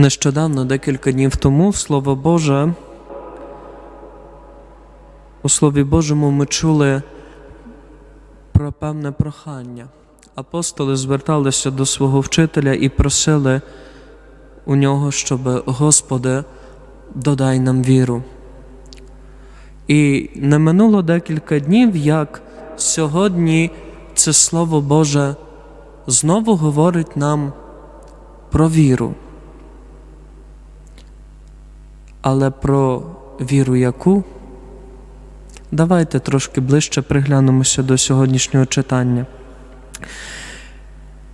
Нещодавно, декілька днів тому, Слово Боже, у Слові Божому ми чули про певне прохання. Апостоли зверталися до свого вчителя і просили у нього, щоб Господи, додай нам віру. І не минуло декілька днів, як сьогодні це Слово Боже знову говорить нам про віру. Але про віру яку? Давайте трошки ближче приглянемося до сьогоднішнього читання.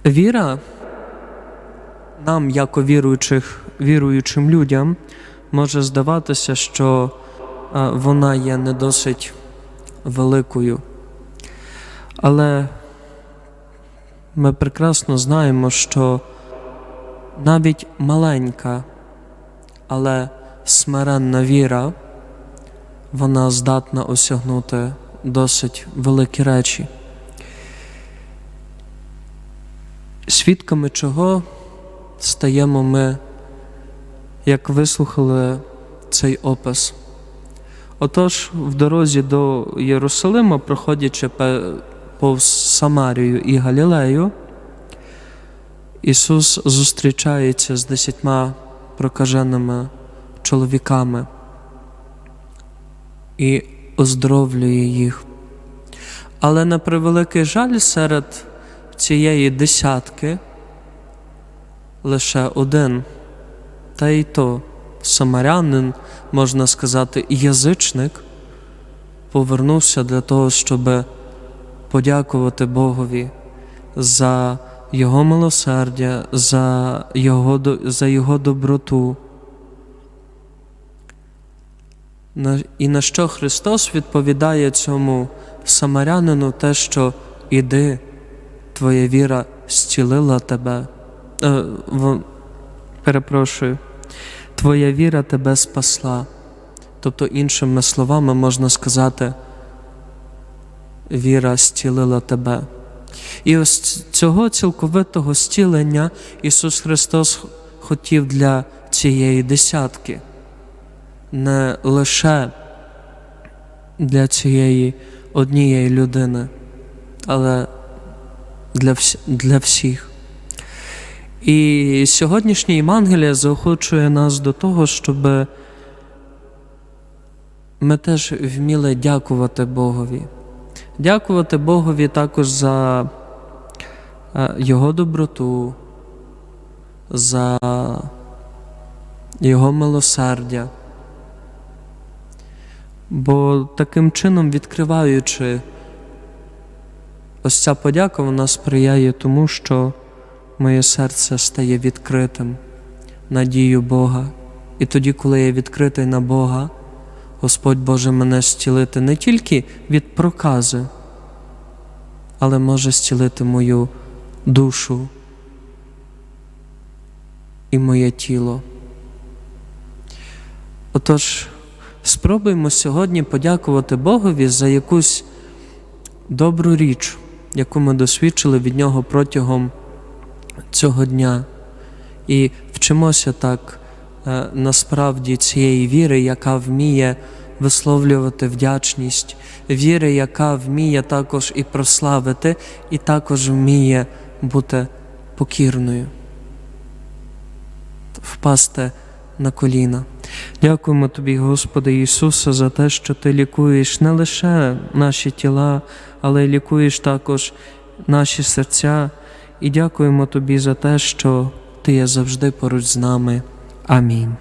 Віра нам, як віруючих, віруючим людям, може здаватися, що вона є не досить великою. Але ми прекрасно знаємо, що навіть маленька, але смиренна віра, вона здатна осягнути досить великі речі. Свідками чого стаємо ми, як вислухали цей опис. Отож, в дорозі до Єрусалима, проходячи повз Самарію і Галілею, Ісус зустрічається з десятьма прокаженими чоловіками і оздоровлює їх. Але на превеликий жаль, серед цієї десятки лише один, та й то самарянин, можна сказати, язичник, повернувся для того, щоб подякувати Богові за Його милосердя, за Його, за Його доброту. На- І на що Христос відповідає цьому самарянину те, що іди, твоя віра зцілила тебе. Е, в, перепрошую, твоя віра тебе спасла. Тобто, іншими словами, можна сказати, віра зцілила тебе. І ось цього цілковитого зцілення Ісус Христос хотів для цієї десятки не лише для цієї однієї людини, але для, вс- для всіх. І сьогоднішнє Євангеліє заохочує нас до того, щоб ми теж вміли дякувати Богові. Дякувати Богові також за е, Його доброту, за Його милосердя. Бо таким чином, відкриваючи ось ця подяка, вона сприяє тому, що моє серце стає відкритим на дію Бога. І тоді, коли я відкритий на Бога, Господь може мене зцілити не тільки від прокази, але може зцілити мою душу і моє тіло. Отож, спробуємо сьогодні подякувати Богові за якусь добру річ, яку ми досвідчили від Нього протягом цього дня. І вчимося так е, насправді цієї віри, яка вміє висловлювати вдячність, віри, яка вміє також і прославити, і також вміє бути покірною, впасти на коліна. Дякуємо Тобі, Господи Ісусе, за те, що Ти лікуєш не лише наші тіла, але й лікуєш також наші серця. І дякуємо Тобі за те, що Ти є завжди поруч з нами. Амінь.